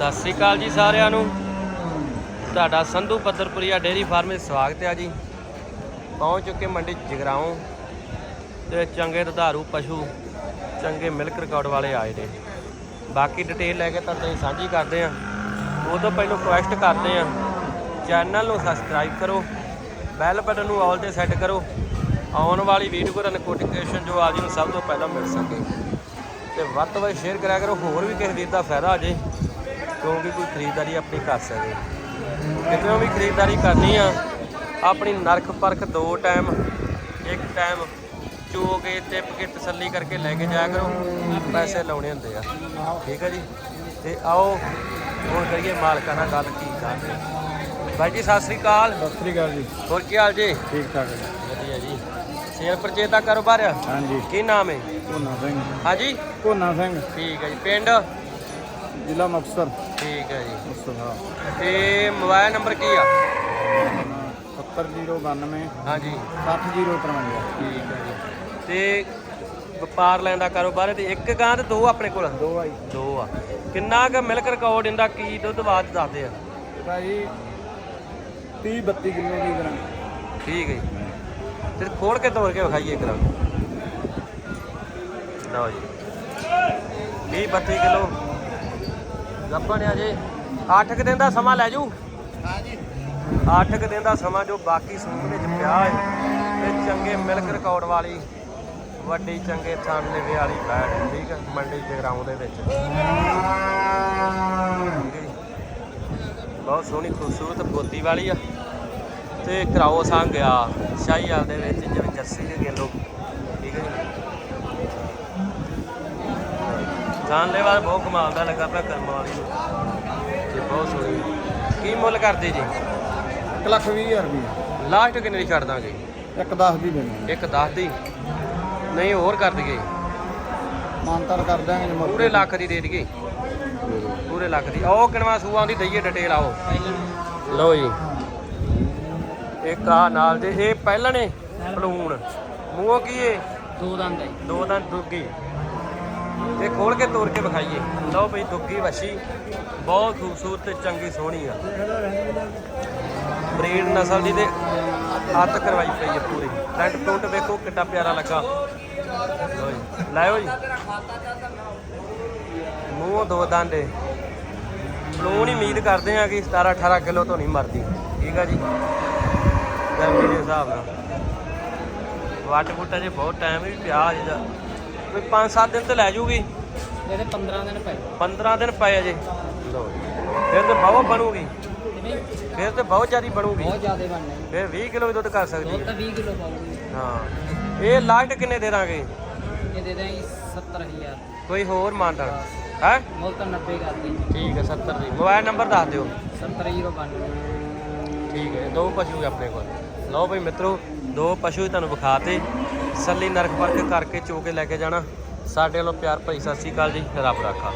ਸਤਿ ਸ੍ਰੀ ਅਕਾਲ ਜੀ ਸਾਰਿਆਂ ਨੂੰ। ਤੁਹਾਡਾ ਸੰਧੂ ਪੱਤਰਪੁਰੀਆ ਡੇਅਰੀ ਫਾਰਮ ਵਿੱਚ ਸਵਾਗਤ ਹੈ ਜੀ। ਪਹੁੰਚ ਚੁੱਕੇ ਮੰਡੀ ਜਗਰਾਉਂ ਤੇ ਚੰਗੇ ਦੁਧਾਰੂ ਪਸ਼ੂ, ਚੰਗੇ ਮਿਲਕ ਰਿਕਾਰਡ ਵਾਲੇ ਆਏ ਨੇ। ਬਾਕੀ ਡਿਟੇਲ ਲੈ ਕੇ ਤੁਹਾਨੂੰ ਸਾਂਝੀ ਕਰਦੇ ਆ ਉਹ ਤੋਂ ਪਹਿਲਾਂ ਰਿਕੁਐਸਟ ਕਰਦੇ ਆ ਚੈਨਲ ਨੂੰ ਸਬਸਕ੍ਰਾਈਬ ਕਰੋ ਬੈਲ ਬਟਨ ਨੂੰ ਆਲ ਤੇ ਸੈੱਟ ਕਰੋ। ਆਉਣ ਵਾਲੀ ਵੀਡੀਓ ਦਾ ਨੋਟੀਫਿਕੇਸ਼ਨ ਜੋ ਆ ਜੀ ਨੂੰ ਸਭ ਤੋਂ ਪਹਿਲਾਂ ਮਿਲ ਸਕੇ। ਤੇ ਵੱਧ ਤੋਂ ਵੱਧ ਸ਼ੇਅਰ ਕਰਿਆ ਕਰੋ, ਹੋਰ ਵੀ ਕਿਸੇ ਵੀਰ ਦਾ ਫਾਇਦਾ ਹੋ ਜੇ। ਕਿਉਂਕਿ ਕੋਈ ਖਰੀਦਦਾਰੀ ਆਪਣੀ ਕਰ ਸਕੇ। ਕਿਤੇ ਵੀ ਖਰੀਦਦਾਰੀ ਕਰਨੀ ਆ ਆਪਣੀ ਨਰਖ ਪਰਖ ਦੋ ਟਾਈਮ ਇੱਕ ਟਾਈਮ ਚੋ ਕੇ ਟਿਪ ਕੇ ਤਸੱਲੀ ਕਰਕੇ ਲੈ ਕੇ ਜਾਇਆ ਕਰੋ ਪੈਸੇ ਲਾਉਣੇ ਹੁੰਦੇ ਆ। ਠੀਕ ਹੈ ਜੀ? ਤੇ ਆਓ ਹੁਣ ਕਰੀਏ ਮਾਲਕਾਂ ਨਾਲ ਗੱਲ ਕੀ ਕਰਦੇ ਬਾਈ ਜੀ ਸਤਿ ਸ੍ਰੀ ਅਕਾਲ। ਸਤਿ ਸ੍ਰੀ ਅਕਾਲ ਜੀ। ਹੋਰ ਕੀ ਹਾਲ ਜੀ? ਠੀਕ ਠਾਕ ਜੀ। ਵਧੀਆ ਜੀ। ਸੇਲ ਪਰਚੇਜ ਦਾ ਕਾਰੋਬਾਰ ਆ? ਹਾਂਜੀ। ਕੀ ਨਾਮ ਹੈ ਕੋਨਾ ਸਿੰਘ। ਹਾਂਜੀ? ਕੋਨਾ ਸਿੰਘ। ਠੀਕ ਹੈ ਜੀ। ਪਿੰਡ? ਜ਼ਿਲ੍ਹਾ ਮੁਕਤਸਰ। ਠੀਕ ਹੈ ਜੀ। ਮੁਸਤਫਾ ਤੇ ਮੋਬਾਈਲ ਨੰਬਰ ਕੀ ਆ? 70092 ਹਾਂਜੀ। 60053 ਠੀਕ ਹੈ ਜੀ। ਤੇ ਵਪਾਰ ਲੈਣ ਦਾ ਕਾਰੋਬਾਰ ਹੈ ਤੇ ਇੱਕ ਗਾਂ ਤੇ ਦੋ ਆਪਣੇ ਕੋਲ? ਦੋ ਆਈ ਦੋ ਆ। ਕਿੰਨਾ ਕੁ ਮਿਲਕ ਰਿਕਾਰਡ ਇਹਦਾ ਕੀ ਦੁੱਧ ਬਾਅਦ ਦੱਸਦੇ ਆ? ਭਾਈ 30 32 ਕਿਲੋ ਦੀ ਗਰਾਂ ਠੀਕ ਹੈ ਜੀ। ਤੇ ਖੋਲ ਕੇ ਤੋੜ ਕੇ ਵਿਖਾਈਏ ਕਰਾਂ ਲਓ ਜੀ। 20 32 ਕਿਲੋ। ਗੱਪਣ ਆ ਜੇ। 8 ਕੁ ਦਿਨ ਦਾ ਸਮਾਂ ਲੈ ਜੂ। ਹਾਂਜੀ। 8 ਕੁ ਦਿਨ ਦਾ ਸਮਾਂ ਜੋ ਬਾਕੀ ਸੂਣ ਵਿੱਚ ਪਿਆ ਹੈ ਤੇ ਚੰਗੇ ਮਿਲਕ ਰਿਕਾਰਡ ਵਾਲੀ ਵੱਡੀ ਚੰਗੇ ਥਣ ਲੇਵੇ ਵਾਲੀ ਬੈਠ ਠੀਕ ਹੈ ਮੰਡੀ ਜਗਰਾਉਂ ਦੇ ਵਿੱਚ। ਬਹੁਤ ਸੋਹਣੀ ਖੂਬਸੂਰਤ ਬੋਤੀ ਵਾਲੀ ਆ। ਤੇ ਕਰਾਓ ਸੰਗ ਆ ਸ਼ਾਹੀਵਾਲ ਦੇ ਵਿੱਚ ਜਿਵੇਂ ਜੱਸੀ ਦੇ ਗੇਲੋ ਠੀਕ ਹੈ ਜੀ ਜਾਨ ਲੈਵਾ ਬਹੁਤ ਕਮਾਲ ਦਾ ਲੱਗਾ ਪਿਆ ਕਰਮ ਵਾਲੀ। ਤੇ ਬਹੁਤ ਸੋਹਣੀ। ਕੀ ਮੁੱਲ ਕਰਦੇ ਜੀ? 1 ਲੱਖ 20 ਹਜ਼ਾਰ ਰੁਪਏ ਲਾਸਟ ਕਿੰਨੇ ਦੀ ਛੱਡ ਦਾਂਗੇ? ਇੱਕ 10 ਦੀ ਦੇਣੀ ਇੱਕ 10 ਦੀ? ਨਹੀਂ ਹੋਰ ਕਰ ਦਈਏ। ਮਾਨਤਰ ਕਰ ਦਾਂਗੇ ਜੇ ਪੂਰੇ ਲੱਖ ਦੀ ਦੇ ਦਈਏ। ਪੂਰੇ ਲੱਖ ਦੀ। ਉਹ ਕਿਨਵਾ ਸੂਆਂ ਦੀ ਦਈਏ ਡਿਟੇਲ ਆਓ। ਲਓ ਜੀ। ਇੱਕ ਆ ਨਾਲ ਦੇ ਇਹ ਪਹਿਲਾਂ ਨੇ ਪਲੂਣ ਮੂੰਹੋਂ ਕੀ ਏ? ਦੋ ਦੰਦ ਹੈ। ਦੋ ਤਾਂ ਦੁੱਗੀ। ਤੇ ਖੋਲ ਕੇ ਤੋੜ ਕੇ ਵਿਖਾਈਏ। ਲਓ ਬਈ, ਦੁੱਗੀ ਵਸ਼ੀ ਬਹੁਤ ਖੂਬਸੂਰਤ ਤੇ ਚੰਗੀ ਸੋਹਣੀ ਆ। ਬਰੀਡ ਨਸਲ ਦੀ ਤੇ ਹੱਥ ਕਰਵਾਈ ਪਈ ਹੈ ਪੂਰੀ। ਫਰੰਟ ਫਰੰਟ ਵੇਖੋ ਕਿੱਡਾ ਪਿਆਰਾ ਲੱਗਾ। ਲਓ ਜੀ, ਲਾਇਓ ਜੀ। ਮੂੰਹ ਦੋ ਦੰਦੇ। ਨੂੰ ਨਹੀਂ ਉਮੀਦ ਕਰਦੇ ਆ ਕਿ 17 18 ਕਿਲੋ ਤੋਂ ਨਹੀਂ ਮਰਦੀ। ਠੀਕ ਆ ਜੀ। ਗਰਮੀ ਦੇ ਹਿਸਾਬ ਨਾਲ। ਵਾਟ ਬੂਟਾ ਜੇ ਬਹੁਤ ਟਾਈਮ ਵੀ ਪਿਆ ਜਿਹਦਾ ਕੋਈ 5-7 ਦਿਨ ਤੇ ਲੈ ਜੂਗੀ। ਇਹਦੇ 15 ਦਿਨ ਪਏ। 15 ਦਿਨ ਪਏ ਅਜੇ। ਫਿਰ ਤੇ ਬਹੁਤ ਬਣੂਗੀ। ਫਿਰ ਤੇ ਬਹੁਤ ਜ਼ਿਆਦੀ ਬਣੂਗੀ। ਬਹੁਤ ਜ਼ਿਆਦਾ ਬਣਨੇ। ਫਿਰ 20 ਕਿਲੋ ਵੀ ਦੁੱਧ ਕਰ ਸਕਦੀ ਦੁੱਧ ਤਾਂ 20 ਕਿਲੋ ਪਾਉਗੀ ਹਾਂ। ਇਹ ਲਾਸਟ ਕਿੰਨੇ ਦੇ ਦਾਂਗੇ ਇਹ ਦੇ ਦੇਂ 70000 ਕੋਈ ਹੋਰ ਮਾਨਤਾ? ਹੈ? ਮੁੱਲ ਤਾਂ 90 ਕਰਦੇ ਠੀਕ ਹੈ 70 ਦੀ। ਮੋਬਾਈਲ ਨੰਬਰ ਦੱਸ ਦਿਓ। 70092 ਠੀਕ ਹੈ ਦੋ ਪਸ਼ੂ ਆਪਣੇ ਕੋਲ। ਲਓ ਬਈ ਮਿੱਤਰੋ ਦੋ ਪਸ਼ੂ ਤੁਹਾਨੂੰ ਵਿਖਾਤੇ। ਸੱਲੀ ਨਰਕ ਪਰਖ ਕਰਕੇ ਚੋ ਕੇ ਲੈ ਕੇ ਜਾਣਾ। ਸਾਡੇ ਵੱਲੋਂ ਪਿਆਰ ਭਰੀ ਸਤਿ ਸ਼੍ਰੀ ਅਕਾਲ ਜੀ। ਰੱਬ ਰਾਖਾ।